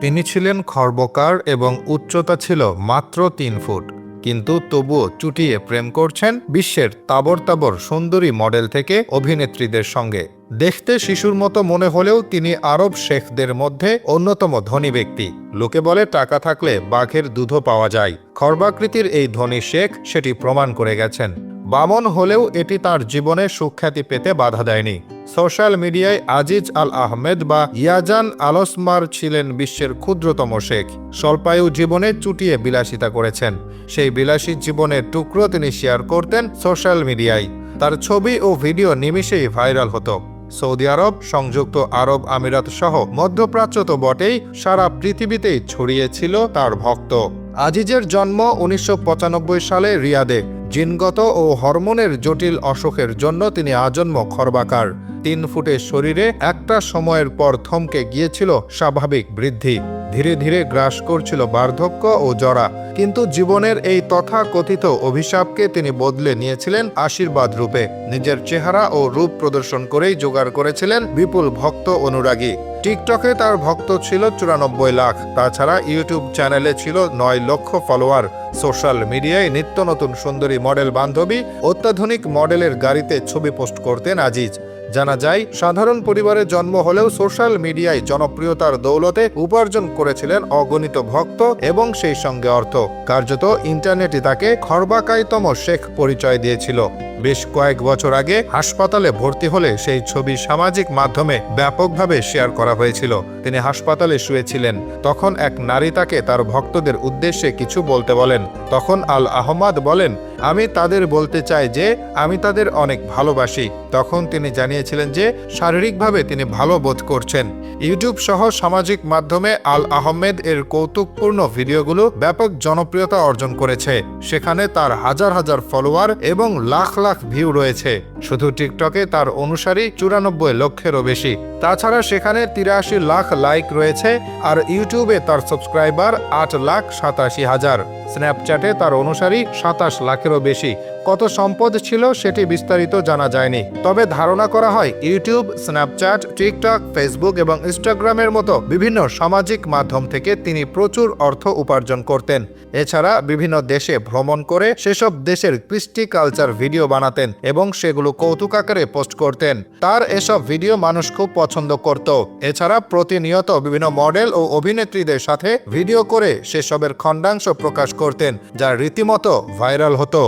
তিনি ছিলেন খর্বকার এবং উচ্চতা ছিল মাত্র তিন ফুট। কিন্তু তবুও চুটিয়ে প্রেম করছেন বিশ্বের তাবর তাবর সুন্দরী মডেল থেকে অভিনেত্রীদের সঙ্গে। দেখতে শিশুর মতো মনে হলেও তিনি আরব শেখদের মধ্যে অন্যতম ধনী ব্যক্তি। লোকে বলে, টাকা থাকলে বাঘের দুধও পাওয়া যায়। খর্বাকৃতির এই ধনী শেখ সেটি প্রমাণ করে গেছেন। বামন হলেও এটি তার জীবনে সুখ্যাতি পেতে বাধা দেয়নি। সোশ্যাল মিডিয়ায় আজিজ আল আহমেদ বা ইয়াজান আলসমার ছিলেন বিশ্বের ক্ষুদ্রতম শেখ। স্বল্পায়ু জীবনে চুটিয়ে বিলাসিতা করেছেন। সেই বিলাসী জীবনের টুকরো তিনি শেয়ার করতেন সোশ্যাল মিডিয়ায়। তার ছবি ও ভিডিও নিমিষেই ভাইরাল হতো। সৌদি আরব, সংযুক্ত আরব আমিরাত সহ মধ্যপ্রাচ্য তো বটেই সারা পৃথিবীতেই ছড়িয়েছিল তার ভক্ত। আজিজের জন্ম উনিশশো পঁচানব্বই সালে রিয়াদে। জিনগত ও হরমোনের জটিল অসুখের জন্য তিনি আজন্ম খর্বাকার। তিন ফুটের শরীরে একটা সময়ের পর থমকে গিয়েছিল স্বাভাবিক বৃদ্ধি। ধীরে ধীরে গ্রাস করছিল বার্ধক্য ও জরা। কিন্তু জীবনের এই তথা কথিত অভিশাপকে তিনি বদলে নিয়েছিলেন আশীর্বাদ রূপে। নিজের চেহারা ও রূপ প্রদর্শন করেই জোগাড় করেছিলেন বিপুল ভক্ত অনুরাগী। টিকটকে তার ভক্ত ছিল চুরানব্বই লাখ। তাছাড়া ইউটিউব চ্যানেলে ছিল নয় লক্ষ ফলোয়ার। সোশ্যাল মিডিয়ায় নিত্য নতুন সুন্দরী মডেল বান্ধবী অত্যাধুনিক মডেলের গাড়িতে ছবি পোস্ট করতেন আজিজ। জানা যায়, সাধারণ পরিবারে জন্ম হলেও সোশ্যাল মিডিয়ায় জনপ্রিয়তার দৌলতে উপার্জন করেছিলেন অগণিত ভক্ত এবং সেই সঙ্গে অর্থ। কার্যত ইন্টারনেটে তাকে খর্বাকায়তম শেখ পরিচয় দিয়েছিল। বেশ কয়েক বছর আগে হাসপাতালে ভর্তি হলে সেই ছবি সামাজিক মাধ্যমে ব্যাপকভাবে শেয়ার করা হয়েছিল। তিনি হাসপাতালে শুয়েছিলেন। তখন এক নারী তাকে তার ভক্তদের উদ্দেশ্যে কিছু বলতে বলেন। তখন আল আহমাদ বলেন আমি তাদের বলতে চাই যে, আমি তাদের অনেক ভালোবাসি। তখন তিনি জানিয়েছিলেন যে, শারীরিকভাবে তিনি ভালো বোধ করছেন। ইউটিউব সহ সামাজিক মাধ্যমে আল আহমেদ এর কৌতুকপূর্ণ ভিডিওগুলো ব্যাপক জনপ্রিয়তা অর্জন করেছে। সেখানে তার হাজার হাজার ফলোয়ার এবং লাখ লাখ ভিউ রয়েছে। শুধু টিকটকে তার অনুসারী চুরানব্বই লক্ষেরও বেশি। তাছাড়া সেখানে তিরাশি লাখ লাইক রয়েছে আর ইউটিউবে তার সাবস্ক্রাইবার আট লাখ সাতাশি হাজার। স্ন্যাপচ্যাটে তার অনুসারী সাতাশ লাখেরও বেশি কত সম্পদ ছিল সেটি বিস্তারিত জানা যায়নি। তবে ধারণা করা হয়, ইউটিউব, স্ন্যাপচ্যাট, টিকটক, ফেসবুক এবং ইনস্টাগ্রামের মতো বিভিন্ন সামাজিক মাধ্যম থেকে তিনি প্রচুর অর্থ উপার্জন করতেন। এছাড়া বিভিন্ন দেশে ভ্রমণ করে সেসব দেশের কৃষ্টি কালচার ভিডিও বানাতেন এবং সেগুলো কৌতুক আকারে পোস্ট করতেন। তার এসব ভিডিও মানুষ খুব পছন্দ করত। এছাড়া প্রতিনিয়ত বিভিন্ন মডেল ও অভিনেত্রীদের সাথে ভিডিও করে সেসবের খণ্ডাংশ প্রকাশ করতেন, যা রীতিমতো ভাইরাল হতো।